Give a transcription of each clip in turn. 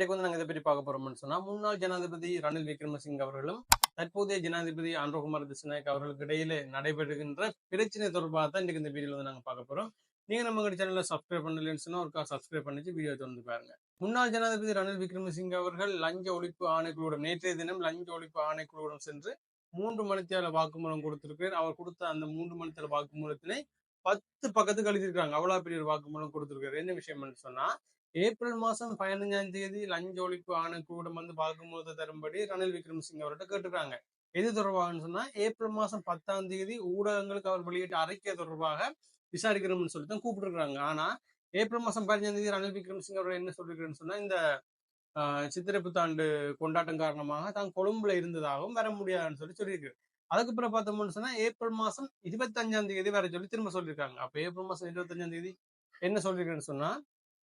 இன்றைக்கு வந்து நாங்கள் இதை பற்றி பார்க்க போறோம்னு சொன்னா முன்னாள் ஜனாதிபதி ரணில் விக்ரமசிங்க அவர்களும் தற்போதைய ஜனாதிபதி ஆண்ட்ரோகுமார் திசுநாயக் அவர்களுக்கு இடையில நடைபெறுகின்ற பிரச்சனை தொடர்பாக தான் இன்றைக்கு இந்த வீடியோ வந்து நாங்கள் பார்க்க போறோம். நீங்க நம்ம சேனல்ல சப்ஸ்கிரைப் பண்ணலன்னு சொன்னா ஒரு சப்ஸ்கிரைப் பண்ணிச்சு வீடியோ தொடர்ந்து பாருங்க. முன்னாள் ஜனாதிபதி ரணில் விக்ரமசிங்க அவர்கள் லஞ்ச ஒழிப்பு ஆணைக்குழுவிடம் நேற்றைய தினம் லஞ்ச ஒழிப்பு ஆணைக்குழுவிடம் சென்று மூன்று மணித்தியால வாக்குமூலம் கொடுத்திருக்கிறார். அவர் கொடுத்த அந்த மூன்று மணித்தியால வாக்குமூலத்தினை பத்து பக்கத்துக்கு எழுதியிருக்காங்க அவ்வளவு பெரிய ஒரு வாக்குமூலம் கொடுத்திருக்காரு என்ன விஷயம்னு சொன்னா ஏப்ரல் மாசம் பதினஞ்சாம் தேதி லஞ்ச ஒழிப்பு ஆணைக்குழுவிடம் வந்து வாக்குமூலத்தை தரும்படி ரணில் விக்ரமசிங்க அவர்கிட்ட கேட்டுருக்காங்க. எது தொடர்பாகன்னு சொன்னா ஏப்ரல் மாசம் பத்தாம் தேதி ஊடகங்களுக்கு அவர் வெளியிட்ட அறிக்கை தொடர்பாக விசாரிக்கிறோம்னு சொல்லி தான் கூப்பிட்டுருக்காங்க ஆனா ஏப்ரல் மாசம் பதினஞ்சாம் தேதி ரணில் விக்ரமசிங்க அவர்கள் என்ன சொல்லிருக்கிறேன்னு சொன்னா இந்த ஆஹ், சித்திரை புத்தாண்டு கொண்டாட்டம் காரணமாக தான் கொழும்புல இருந்ததாகவும் வர முடியாதுன்னு சொல்லி சொல்லியிருக்கு அதுக்கு பிறகு பார்த்தோம்னு சொன்னா ஏப்ரல் மாசம் இருபத்தஞ்சாம் தேதி வர சொல்லி திரும்ப சொல்லியிருக்காங்க. அப்ப ஏப்ரல் மாசம் இருபத்தஞ்சாம் தேதி என்ன சொல்லியிருக்கேன்னு சொன்னா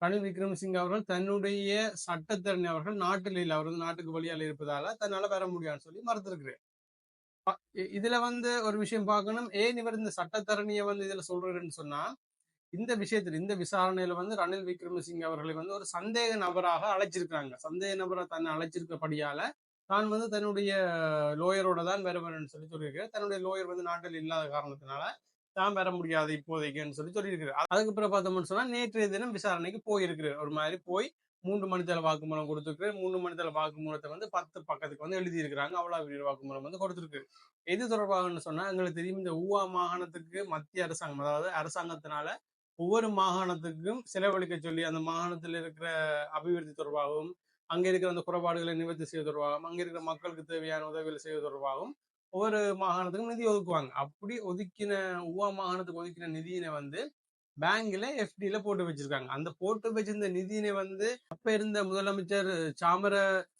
ரணில் விக்ரமசிங்க அவர்கள் தன்னுடைய சட்டத்திறனை அவர்கள் நாட்டில் இல்லை. அவர் வந்து நாட்டுக்கு வழியால் இருப்பதால தன்னால பெற முடியாதுன்னு சொல்லி மறுத்திருக்கிறேன் இதுல வந்து ஒரு விஷயம் பார்க்கணும். ஏன் இவர் இந்த சட்டத்தரணியை வந்து இதுல சொல்றாருன்னு சொன்னா இந்த விஷயத்துல இந்த விசாரணையில வந்து ரணில் விக்ரமசிங்க அவர்களை வந்து ஒரு சந்தேக நபராக அழைச்சிருக்காங்க சந்தேக நபரா தன்னை அழைச்சிருக்கப்படியால தான் வந்து தன்னுடைய லோயரோட தான் வருவன் சொல்லி சொல்லியிருக்கேன் தன்னுடைய லோயர் வந்து நாட்டில் இல்லாத காரணத்தினால தான் வர முடியாது இப்போதைக்குன்னு சொல்லி சொல்லியிருக்கிறார். அதுக்கு பிறகு பார்த்தோம்னு சொன்னா நேற்றைய தினம் விசாரணைக்கு போயிருக்கிறார். ஒரு மாதிரி போய் மூன்று மணித்தள வாக்குமூலம் கொடுத்துருக்கு மூன்று மனிதள வாக்குமூலத்தை வந்து பத்து பக்கத்துக்கு வந்து எழுதி அவ்வளோ அவ்வளவு வாக்குமூலம் வந்து கொடுத்துருக்கு எது தொடர்பாகன்னு சொன்னா எங்களுக்கு தெரியும் இந்த ஊவா மாகாணத்துக்கு மத்திய அரசாங்கம் அதாவது அரசாங்கத்தினால ஒவ்வொரு மாகாணத்துக்கும் செலவழிக்க சொல்லி அந்த மாகாணத்தில் இருக்கிற அபிவிருத்தி தொடர்பாகவும் அங்க இருக்கிற அந்த குறைபாடுகளை நிவர்த்தி செய்ய தொடர்பாகவும் அங்க இருக்கிற மக்களுக்கு தேவையான உதவிகளை செய்வது தொடர்பாகவும் ஒவ்வொரு மாகாணத்துக்கும் நிதி ஒதுக்குவாங்க. அப்படி ஒதுக்கின ஒவ்வொரு மாகாணத்துக்கு ஒதுக்கின நிதியினை வந்து பேங்க்ல எஃப்டில போட்டு வச்சிருக்காங்க. அந்த போட்டு வச்சிருந்த நிதியினை வந்து அப்ப இருந்த முதலமைச்சர் சாமர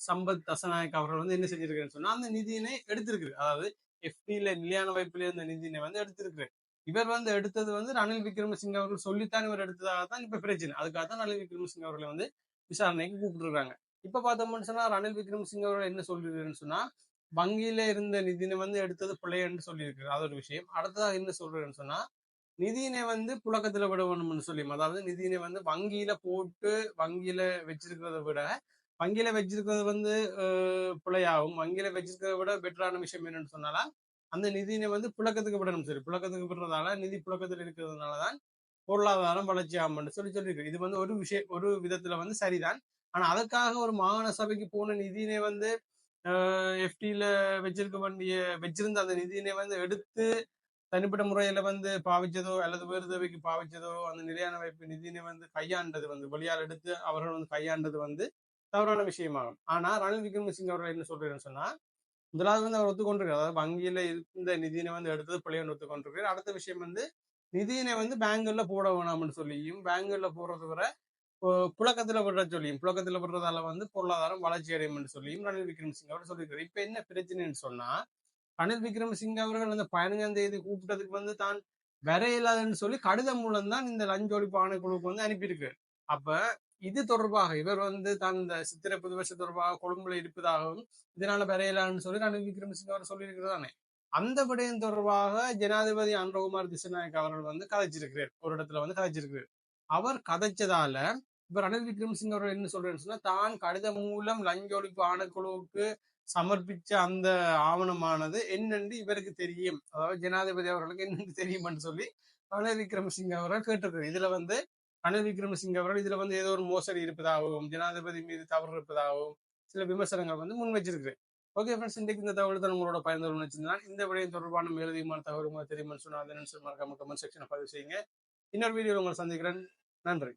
சம்பத் தசநாயக் அவர்கள் வந்து என்ன செஞ்சிருக்காருன்னு சொன்னா அந்த நிதியினை எடுத்திருக்கு அதாவது எஃப்டில நிலையான வாய்ப்புல இருந்த நிதியினை வந்து எடுத்திருக்கு இவர் வந்து எடுத்தது வந்து ரணில் விக்ரமசிங்க அவர்கள் சொல்லித்தான் இவர் எடுத்ததாக தான் இப்ப பிரச்சனை. அதுக்காக தான் ரணில் விக்ரமசிங்க அவர்களை வந்து விசாரணைக்கு கூப்பிட்டுருக்காங்க. இப்ப பார்த்தோம்னு சொன்னா ரணில் விக்ரமசிங்க அவர்கள் என்ன சொல்லிருக்காருன்னு சொன்னா வங்கியில இருந்த நிதினை வந்து எடுத்தது பிள்ளைன்னு இருக்கு அது ஒரு விஷயம். அடுத்ததாக என்ன சொல்றேன்னு சொன்னா நிதியினை வந்து புழக்கத்துல விட வேணும்னு சொல்லி அதாவது நிதியினை வந்து வங்கியில போட்டு வங்கியில வச்சிருக்கிறத விட வங்கியில வச்சிருக்கிறது வந்து பிழையாகும். வங்கியில வச்சிருக்கிறத விட பெட்டரான விஷயம் என்னன்னு சொன்னாலா அந்த நிதியினை வந்து புழக்கத்துக்கு விடணும். சரி புழக்கத்துக்கு விடுறதால நிதி புழக்கத்தில் இருக்கிறதுனாலதான் பொருளாதாரம் வளர்ச்சி ஆகும்னு சொல்லி சொல்லியிருக்கு இது வந்து ஒரு விஷயம் ஒரு விதத்துல வந்து சரிதான். ஆனா அதுக்காக ஒரு மாகாண சபைக்கு போன நிதியினை வந்து எஃப்டியில வச்சிருக்க வேண்டிய வச்சிருந்த அந்த நிதியினை வந்து எடுத்து தனிப்பட்ட முறையில வந்து பாவிச்சதோ அல்லது வேறு தேவைக்கு பாவிச்சதோ அந்த நிலையான வைப்பு நிதியினை வந்து கையாண்டது வந்து வெளியால் எடுத்து அவர்கள் வந்து கையாண்டது வந்து தவறான விஷயமாகும். ஆனா ரணில் விக்ரமசிங்க அவர்கள் என்ன சொல்றேன்னு சொன்னா முதலாவது வந்து அவர் ஒத்துக்கொண்டிருக்கார். அதாவது வங்கியில இருந்த நிதியினை வந்து எடுத்தது பிள்ளையன் ஒத்துக்கொண்டிருக்கிறார் அடுத்த விஷயம் வந்து நிதியினை வந்து பேங்குல போட வேணாம்னு சொல்லியும் பேங்குல போறது வரை புழக்கத்துல விடுற சொல்லியும் புழக்கத்துல விடுறதால வந்து பொருளாதாரம் வளர்ச்சி அடையும் சொல்லியும் ரணில் விக்ரமசிங்க அவர் சொல்லியிருக்காரு. இப்ப என்ன பிரச்சனைன்னு சொன்னா ரணில் விக்ரமசிங்க அவர்கள் அந்த பதினஞ்சாம் தேதி கூப்பிட்டதுக்கு வந்து தான் வர இல்லாதன்னு சொல்லி கடிதம் மூலம் தான் இந்த லஞ்ச ஒழிப்பு ஆணைக்குழுவுக்கு வந்து அனுப்பியிருக்கு. அப்ப இது தொடர்பாக இவர் வந்து தான் இந்த சித்திரை புது வருஷம் தொடர்பாக கொழும்புல இருப்பதாகவும் இதனால வரையலான்னு சொல்லி ரணில் விக்ரமசிங்க அவர் சொல்லியிருக்கிறதானே அந்த விடயம் தொடர்பாக ஜனாதிபதி அன்றகுமார் திசநாயக் அவர்கள் வந்து கதைச்சிருக்கிறார். ஒரு இடத்துல வந்து கதைச்சிருக்கிறார். அவர் கதைச்சதால இப்ப ரணில் விக்ரமசிங்க அவர்கள் என்ன சொல்றேன்னு சொன்னா தான் கடிதம் மூலம் லஞ்ச ஒழிப்பு ஆணைக்குழுவுக்கு சமர்ப்பிச்ச அந்த ஆவணமானது என்னென்று இவருக்கு தெரியும். அதாவது ஜனாதிபதி அவர்களுக்கு என்னென்று தெரியும்னு சொல்லி ரணில் விக்ரமசிங்க அவர்கள் கேட்டிருக்காரு இதுல வந்து ரணில் விக்ரமசிங்க அவர்கள் இதுல வந்து ஏதோ ஒரு மோசடி இருப்பதாகவும் ஜனாதிபதி மீது தவறு இருப்பதாகவும் சில விமர்சனங்கள் வந்து முன் வச்சிருக்கு ஓகே ஃப்ரெண்ட்ஸ் இன்றைக்கு இந்த தகவல் தான் உங்களோட பயந்து வச்சிருந்தா இந்த விடயம் தொடர்பான மேலதிகமான தகவல் உங்களுக்கு சொன்னால் சொன்னா அதை நினைச்சு மறக்காம கமெண்ட் செக்ஷனை பதிவு செய்யுங்க. இன்னொரு வீடியோ உங்களை சந்திக்கிறேன். நன்றி.